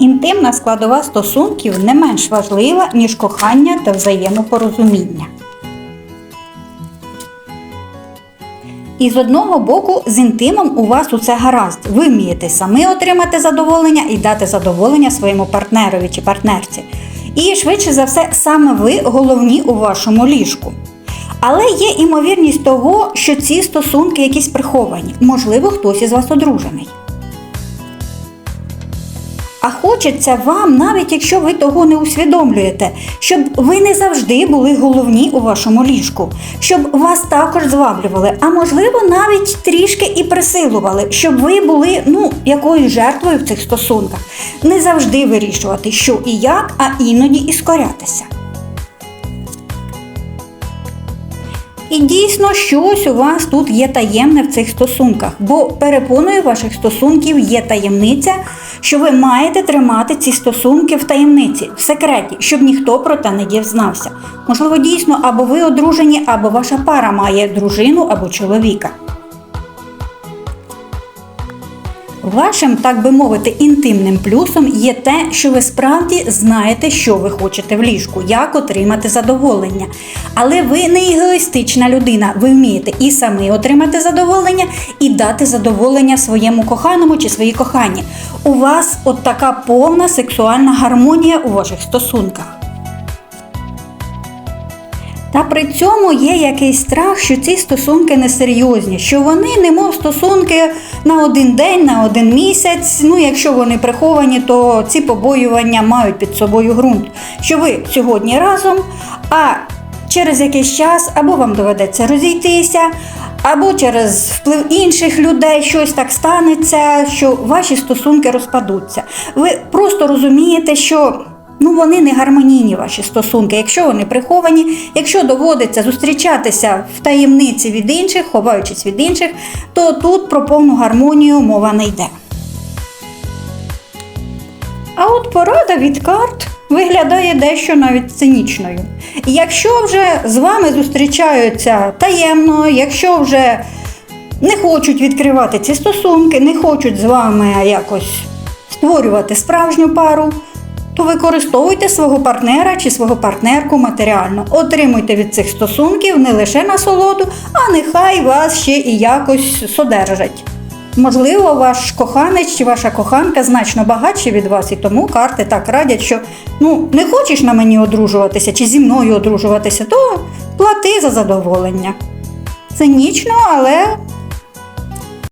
Інтимна складова стосунків не менш важлива, ніж кохання та взаємопорозуміння. І з одного боку, з інтимом у вас усе гаразд. Ви вмієте самі отримати задоволення і дати задоволення своєму партнерові чи партнерці. І швидше за все, саме ви головні у вашому ліжку. Але є імовірність того, що ці стосунки якісь приховані. Можливо, хтось із вас одружений. Хочеться вам, навіть якщо ви того не усвідомлюєте, щоб ви не завжди були головні у вашому ліжку, щоб вас також зваблювали, а можливо навіть трішки і присилували, щоб ви були ну якоюсь жертвою в цих стосунках. Не завжди вирішувати, що і як, а іноді і скорятися. І дійсно щось у вас тут є таємне в цих стосунках, бо перепоною ваших стосунків є таємниця, що ви маєте тримати ці стосунки в таємниці, в секреті, щоб ніхто про те не дізнався. Можливо, дійсно, або ви одружені, або ваша пара має дружину або чоловіка. Вашим, так би мовити, інтимним плюсом є те, що ви справді знаєте, що ви хочете в ліжку, як отримати задоволення. Але ви не егоїстична людина, ви вмієте і самі отримати задоволення, і дати задоволення своєму коханому чи своїй коханій. У вас от така повна сексуальна гармонія у ваших стосунках. При цьому є якийсь страх, що ці стосунки несерйозні, що вони немов стосунки на один день, на один місяць. Ну, якщо вони приховані, то ці побоювання мають під собою ґрунт. Що ви сьогодні разом, а через якийсь час або вам доведеться розійтися, або через вплив інших людей щось так станеться, що ваші стосунки розпадуться. Ви просто розумієте, що ну вони не гармонійні ваші стосунки. Якщо вони приховані, якщо доводиться зустрічатися в таємниці від інших, ховаючись від інших, то тут про повну гармонію мова не йде. А от порада від карт виглядає дещо навіть цинічною. Якщо вже з вами зустрічаються таємно, якщо вже не хочуть відкривати ці стосунки, не хочуть з вами якось створювати справжню пару, використовуйте свого партнера чи свого партнерку матеріально. Отримуйте від цих стосунків не лише насолоду, а нехай вас ще і якось содержать. Можливо, ваш коханець чи ваша коханка значно багатші від вас, і тому карти так радять, що ну не хочеш на мені одружуватися чи зі мною одружуватися, то плати за задоволення. Цинічно, але